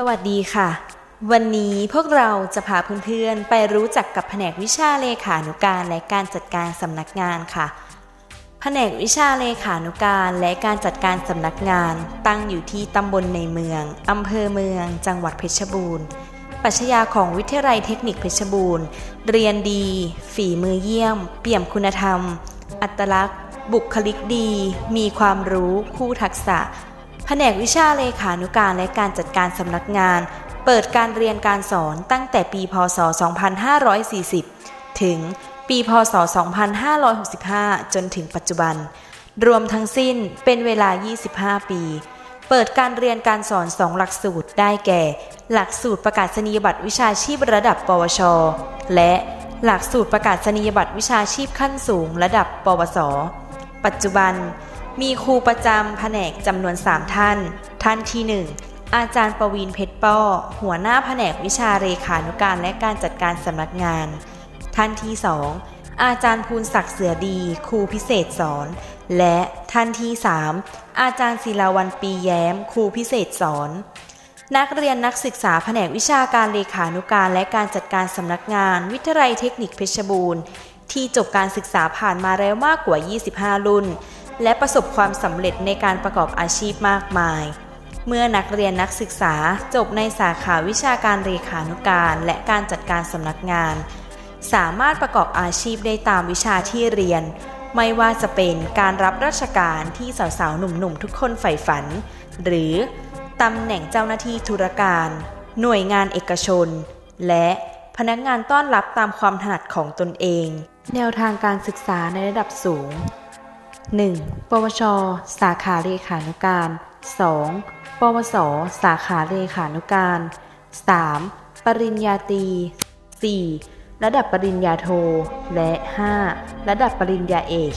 สวัสดีค่ะ วันนี้พวกเราจะพาเพื่อนๆ ไปรู้จักกับแผนกวิชาเลขานุการและการจัดการสำนักงานค่ะ แผนกวิชาเลขานุการและการจัดการสำนักงาน ตั้งอยู่ที่ตำบลในเมืองอำเภอเมือง จังหวัดเพชรบูรณ์ปรัชญาของวิทยาลัยเทคนิคเพชรบูรณ์ เรียนดี ฝีมือเยี่ยม เปี่ยมคุณธรรม อัตลักษณ์ บุคลิกดี มีความรู้ คู่ทักษะ แผนกวิชาเลขานุการและการจัดการสำนักงาน เปิดการเรียนการสอนตั้งแต่ปี พศ 2540 ถึงปี พศ 2565 จนถึงปัจจุบัน รวมทั้งสิ้นเป็นเวลา 25 ปี เปิดการเรียนการสอน2หลักสูตรได้แก่ หลักสูตรประกาศนียบัตรวิชาชีพระดับ ปวช และหลักสูตรประกาศนียบัตรวิชาชีพขั้นสูง ระดับ ปวส ปัจจุบัน มีครูประจำแผนกจำนวน 3 ท่าน ท่านที่ 1 อาจารย์ประวีนเพชรป้อ หัวหน้าแผนกวิชาเรขานุการและการจัดการสำนักงาน ท่านที่ 2 อาจารย์ภูลศักดิ์เสือดี ครูพิเศษสอน และท่านที่ 3 อาจารย์ศิลาวันปีแย้ม ครูพิเศษสอน นักเรียนนักศึกษาแผนกวิชาการเลขานุการและการจัดการสำนักงาน วิทยาลัยเทคนิคเพชรบูรณ์ที่จบการศึกษาผ่านมาแล้วมากกว่า 25 รุ่น และประสบความสำเร็จในการประกอบอาชีพมากมาย เมื่อนักเรียนนักศึกษาจบในสาขาวิชาการเลขานุการและการจัดการสำนักงาน สามารถประกอบอาชีพได้ตามวิชาที่เรียน ไม่ว่าจะเป็นการรับราชการที่สาวๆหนุ่มๆทุกคนใฝ่ฝัน หรือตำแหน่งเจ้าหน้าที่ธุรการ หน่วยงานเอกชน และพนักงานต้อนรับตามความถนัดของตนเอง แนวทางการศึกษาในระดับสูง 1. ปวช สาขาเลขานุการ 2. ปวส สาขาเลขานุการ 3. ปริญญาตรี 4. ระดับปริญญาโท และ 5. ระดับปริญญาเอก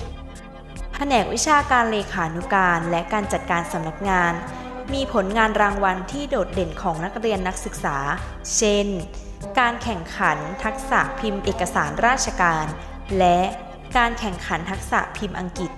แผนกวิชาการเลขานุการและการจัดการสำนักงาน มีผลงานรางวัลที่โดดเด่นของนักเรียนนักศึกษา เช่น การแข่งขันทักษะพิมพ์เอกสารราชการ และการแข่งขันทักษะพิมพ์อังกฤษ